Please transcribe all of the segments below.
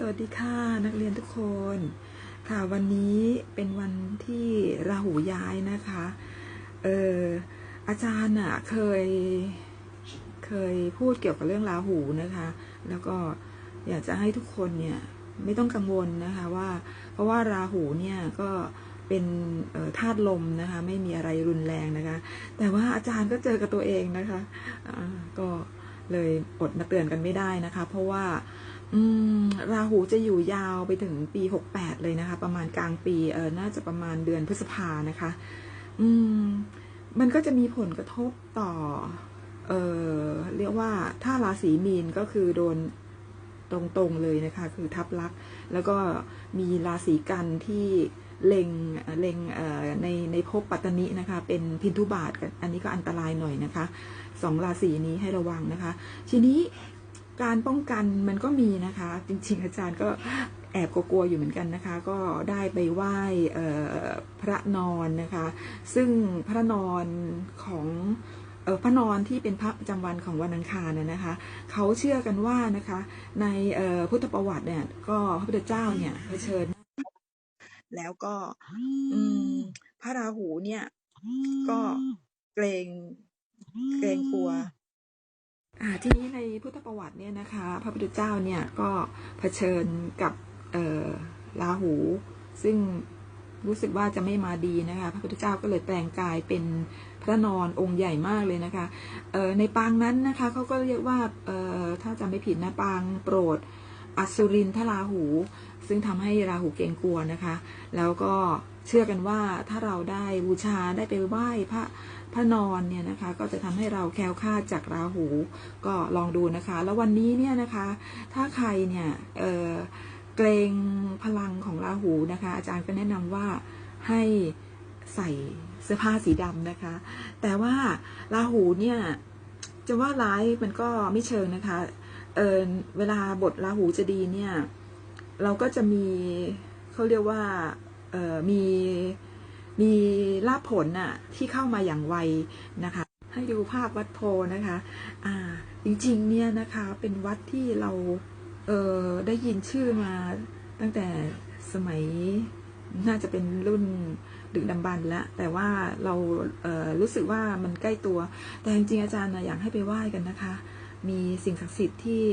สวัสดีค่ะนักเรียนทุกคน ค่ะวันนี้เป็นวันที่ราหูย้ายนะคะเอออาจารย์อะเคยเคยพูดเกี่ยวกับเรื่องราหูนะคะ แล้วก็อยากจะให้ทุกคนเนี่ยไม่ต้องกังวลนะคะว่าเพราะว่าราหูเนี่ยก็เป็นธาตุลมนะคะไม่มีอะไรรุนแรงนะคะ แต่ว่าอาจารย์ก็เจอกับตัวเองนะคะอ่าก็เลยอดมาเตือนกันไม่ได้นะคะ เพราะว่า อืม ราหูจะอยู่ยาวไปถึงปี68เลยนะคะ ประมาณกลางปีเออน่าจะประมาณเดือนพฤษภานะคะ อืม มันก็จะมีผลกระทบต่อ เออเรียกว่าถ้าราศีมีนก็คือโดนตรงๆเลยนะคะ คือทับลักษ์แล้วก็มีราศีกันที่เล็งเล็งเอ่อในในภพปัตตนินะคะ เป็นพินทุบาทกันอันนี้ก็อันตรายหน่อยนะคะสองราศีนี้ให้ระวังนะคะ ทีนี้ การป้องกันมันก็มีนะคะ จริง ๆ อาจารย์ก็แอบกลัวๆอยู่เหมือนกันนะคะ ก็ได้ไปไหว้พระนอนนะคะ ซึ่งพระนอนของออพระนอนที่เป็นพระประจำวันของวันอังคารน่ะนะคะเขาเชื่อกันว่านะคะ ในพุทธประวัติเนี่ย ก็พระพุทธเจ้าเนี่ยเผชิญ แล้วก็พระราหูเนี่ย ก็เกรงเกรงกลัว ทีนี้ในพุทธประวัติเนี่ยนะคะ พระพุทธเจ้าเนี่ยก็เผชิญกับราหู ซึ่งรู้สึกว่าจะไม่มาดีนะคะ พระพุทธเจ้าก็เลยแปลงกายเป็นพระนอนองค์ใหญ่มากเลยนะคะในปางนั้นนะคะเขาก็เรียกว่าถ้าจำไม่ผิดนะปางโปรดอสุรินทราหู ซึ่งทำให้ราหูเกรงกลัวนะคะ แล้วก็เชื่อกันว่าถ้าเราได้บูชาได้ไปไหว้พระ พระนอนเนี่ยนะคะก็จะทำให้เราแคล้วคลาดจากราหูก็ลองดูนะคะ แล้ววันนี้เนี่ยนะคะถ้าใครเนี่ยเออเกรงพลังของราหูนะคะ อาจารย์ก็แนะนำว่าให้ใส่เสื้อผ้าสีดำนะคะ แต่ว่าราหูเนี่ยจะว่าร้ายมันก็ไม่เชิงนะคะเออเวลาบทราหูจะดีเนี่ย เราก็จะมีเขาเรียกว่าเออมี มีลาผลน่ะที่เข้ามาอย่างไวนะคะ ให้ดูภาพวัดโพนะคะอ่าจริงๆเนี่ยนะคะเป็นวัดที่เราเออได้ยินชื่อมาตั้งแต่สมัยน่าจะเป็นรุ่นดึกดำบรรพ์แล้วแต่ว่าเราเออรู้สึกว่ามันใกล้ตัว แต่จริงๆอาจารย์นะอยากให้ไปไหว้กันนะคะ มีสิ่งศักดิ์สิทธิ์ที่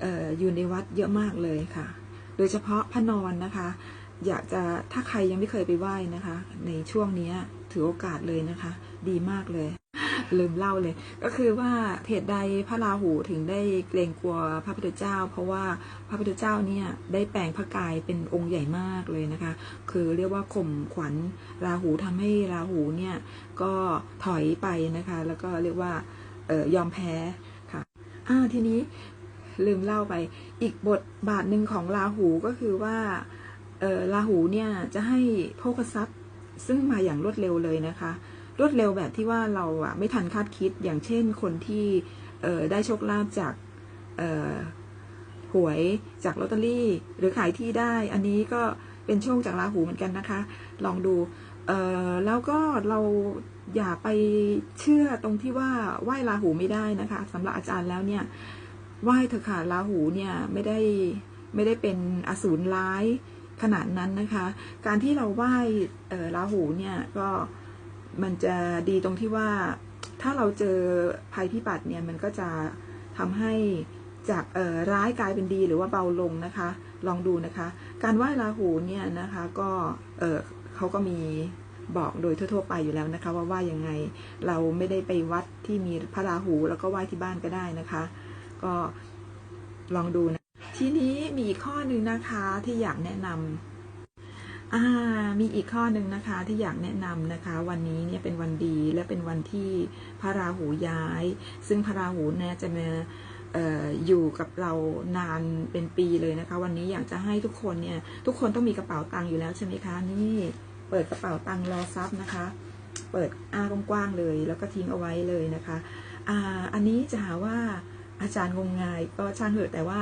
เอออยู่ในวัดเยอะมากเลยค่ะ โดยเฉพาะพระนอนนะคะ อยากจะถ้าใครยังไม่เคยไปไหว้นะคะ ในช่วงนี้ถือโอกาสเลยนะคะ ดีมากเลย ลืมเล่าเลย ก็คือว่าเหตุใดพระราหูถึงได้เกรงกลัวพระพุทธเจ้า เพราะว่าพระพุทธเจ้าเนี่ยได้แปลงพระกายเป็นองค์ใหญ่มากเลยนะคะ คือเรียกว่าข่มขวัญราหูทำให้ราหูเนี่ยก็ถอยไปนะคะ แล้วก็เรียกว่าออยอมแพ้ค่ะอ่าทีนี้ลืมเล่าไปอีกบทบาทหนึ่งของราหูก็คือว่า ราหูเนี่ยจะให้โภคทรัพย์ซึ่งมาอย่างรวดเร็วเลยนะคะ รวดเร็วแบบที่ว่าเราอะไม่ทันคาดคิดอย่างเช่นคนที่เออได้โชคลาภจากเอหวยจากลอตเตอรี่ หรือขายที่ได้ อันนี้ก็เป็นโชคจากราหูเหมือนกันนะคะ ลองดูเอแล้วก็เราอย่าไปเชื่อตรงที่ว่าไหว้ราหูไม่ได้นะคะสำหรับอาจารย์แล้วเนี่ยไหว้เถอะค่ะราหูเนี่ยไม่ได้ไม่ได้เป็นอสูรร้าย ขนาดนั้นนะคะ การที่เราไหว้ราหูเนี่ยก็มันจะดีตรงที่ว่าถ้าเราเจอภัยพิบัติเนี่ยมันก็จะทำให้จากร้ายกลายเป็นดีหรือว่าเบาลงนะคะ ลองดูนะคะ การไหว้ราหูเนี่ยนะคะก็เเขาก็มีบอกโดยทั่วๆไปอยู่แล้วนะคะ ว่าไหว้ยังไงเราไม่ได้ไปวัดที่มีพระราหู แล้วก็ไหว้ที่บ้านก็ได้นะคะ ก็ลองดูน ทีนี้มีอีกข้อหนึ่งนะคะที่อยากแนะนำอ่ามีอีกข้อหนึ่งนะคะที่อยากแนะนำนะคะ วันนี้เนี่ยเป็นวันดีและเป็นวันที่พระราหูย้าย ซึ่งพระราหูเนี่ยจะมาอออยู่กับเรานานเป็นปีเลยนะคะ วันนี้อยากจะให้ทุกคนเนี่ยทุกคนต้องมีกระเป๋าตังค์อยู่แล้วใช่ไหมคะนี่เปิดกระเป๋าตังค์รอซับนะคะ เปิดอ้ากว้างๆเลย แล้วก็ทิ้งเอาไว้เลยนะคะอ่าอันนี้จะหาว่าอาจารย์งมงายก็ช่างเถอะแต่ว่า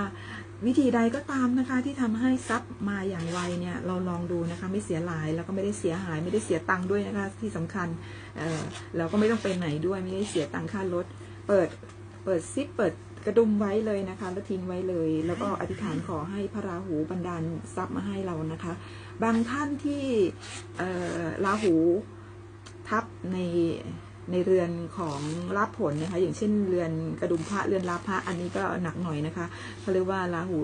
วิธีใดก็ตามนะคะที่ทำให้ทรัพย์มาอย่างไวเนี่ยเราลองดูนะคะไม่เสียหลายแล้วก็ไม่ได้เสียหาย ไม่ได้เสียตังค์ด้วยนะคะที่สำคัญเเราก็ไม่ต้องไปไหนด้วยไม่ได้เสียตังค่ารถ เปิดเปิดซิปเปิดกระดุมไว้เลยนะคะแล้วทิ้งไว้เลย แล้วก็อธิษฐานขอให้พระราหูบันดาลทรัพย์มาให้เรานะคะ บางท่านที่ราหูทับใน ในเรือนของรับผลนะคะ อย่างเช่นเรือนกระดุมพระเรือนลาภะอันนี้ก็หนักหน่อยนะคะเขาเรียกว่าราหู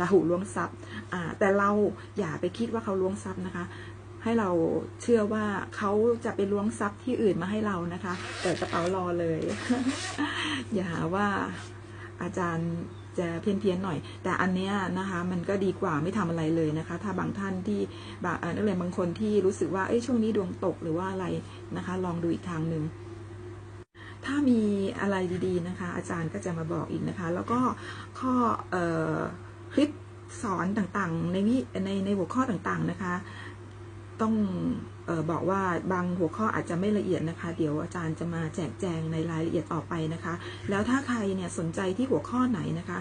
ราหูล้วงทรัพย์อ่าแต่เราอย่าไปคิดว่าเขาล้วงทรัพย์นะคะ ให้เราเชื่อว่าเขาจะไปล้วงทรัพย์ที่อื่นมาให้เรานะคะเปิดกระเป๋ารอเลย อย่าหาว่าอาจารย์จะเพี้ยนเพียนๆหน่อย แต่อันเนี้ยนะคะ มันก็ดีกว่าไม่ทำอะไรเลยนะคะ ถ้าบางท่านที่บางนักเรียนบางคนที่รู้สึกว่าเอ้ยช่วงนี้ดวงตกหรือว่าอะไรนะคะ ลองดูอีกทางหนึ่ง ถ้ามีอะไรดีๆนะคะ อาจารย์ก็จะมาบอกอีกนะคะ แล้วก็ข้อออคลิปสอนต่างๆ ในวิในในหัวข้อต่างๆนะคะ ต้องออบอกว่าบางหัวข้ออาจจะไม่ละเอียดนะคะ เดี๋ยวอาจารย์จะมาแจกแจงในรายละเอียดต่อไปนะคะ แล้วถ้าใครเนี่ยสนใจที่หัวข้อไหนนะคะ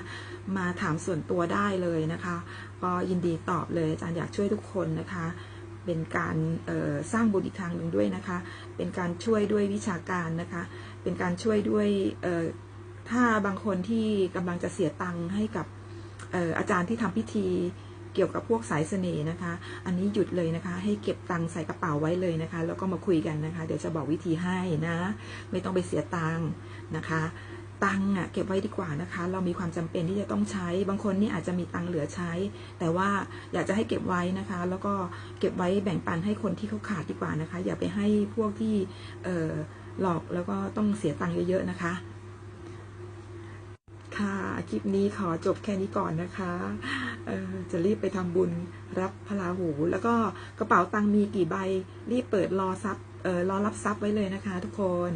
มาถามส่วนตัวได้เลยนะคะ ก็ยินดีตอบเลยอาจารย์อยากช่วยทุกคนนะคะ เป็นการสร้างบุญอีกทางหนึ่งด้วยนะคะ เป็นการช่วยด้วยวิชาการนะคะ เป็นการช่วยด้วยถ้าบางคนที่กำลังจะเสียตังค์ให้กับอออาจารย์ที่ทำพิธีเกี่ยวกับพวกสายเสน่ห์นะคะ อันนี้หยุดเลยนะคะ ให้เก็บตังค์ใส่กระเป๋าไว้เลยนะคะ แล้วก็มาคุยกันนะคะ เดี๋ยวจะบอกวิธีให้นะ ไม่ต้องไปเสียตังค์นะคะ ตังค์อะเก็บไว้ดีกว่านะคะ เรามีความจำเป็นที่จะต้องใช้ บางคนนี่อาจจะมีตังค์เหลือใช้ แต่ว่าอยากจะให้เก็บไว้นะคะ แล้วก็เก็บไว้แบ่งปันให้คนที่เขาขาดดีกว่านะคะ อย่าไปให้พวกที่เออหลอกแล้วก็ต้องเสียตังค์เยอะๆนะคะค่ะคลิปนี้ขอจบแค่นี้ก่อนนะคะจะรีบไปทำบุญรับพลาหู แล้วก็กระเป๋าตังมีกี่ใบ รีบเปิดรอซับเอ่อรอรับทรัพย์ไว้เลยนะคะทุกคน